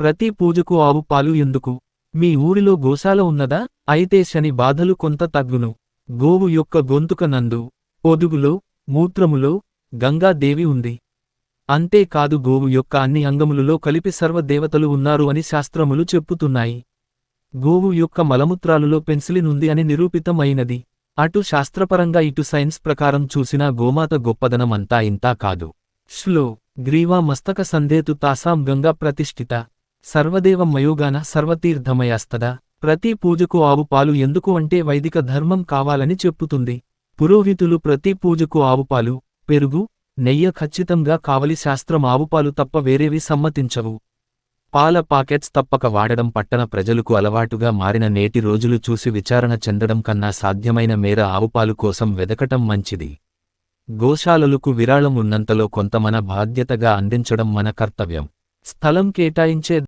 ప్రతి పూజకు ఆవు పాలు ఎందుకు? మీ ఊరిలో గోశాల ఉన్నదా? అయితే శని బాధలు కొంత తగ్గును. గోవు యొక్క గొంతుక నందు పొదుగులో మూత్రములో గంగాదేవి ఉంది. అంతేకాదు గోవు యొక్క అన్ని అంగములలో కలిపి సర్వదేవతలు ఉన్నారు అని శాస్త్రములు చెప్పుతున్నాయి. గోవు యొక్క మలమూత్రాలులో పెన్సిలిన్ ఉంది అని నిరూపితం అయినది అటు శాస్త్రపరంగా ఇటు సైన్స్ ప్రకారం చూసినా గోమాత గొప్పదనం అంతా ఇంతా కాదు. శ్లో గ్రీవా మస్తక సందేతు తాసాం గంగా ప్రతిష్ఠిత. సర్వదేవం మయోగాన సర్వతీర్థమయాస్తదా. ప్రతి పూజకు ఆవు పాలు ఎందుకు అంటే వైదిక ధర్మం కావాలని చెప్పుతుంది. పురోహితులు ప్రతి పూజకు ఆవుపాలు పెరుగు నెయ్య ఖచ్చితంగా కావలి శాస్త్రం ఆవుపాలు తప్ప వేరేవి సమ్మతించవు. పాల పాకెట్స్ తప్పక వాడడం పట్టణ ప్రజలకు అలవాటుగా మారిన నేటి రోజులు చూసి విచారణ చెందడం కన్నా సాధ్యమైన మేర ఆవుపాలు కోసం వెదకటం మంచిది. గోశాలలకు విరాళం ఉన్నంతలో కొంత మన బాధ్యతగా అందించడం మన కర్తవ్యం. స్థలం కేటాయించే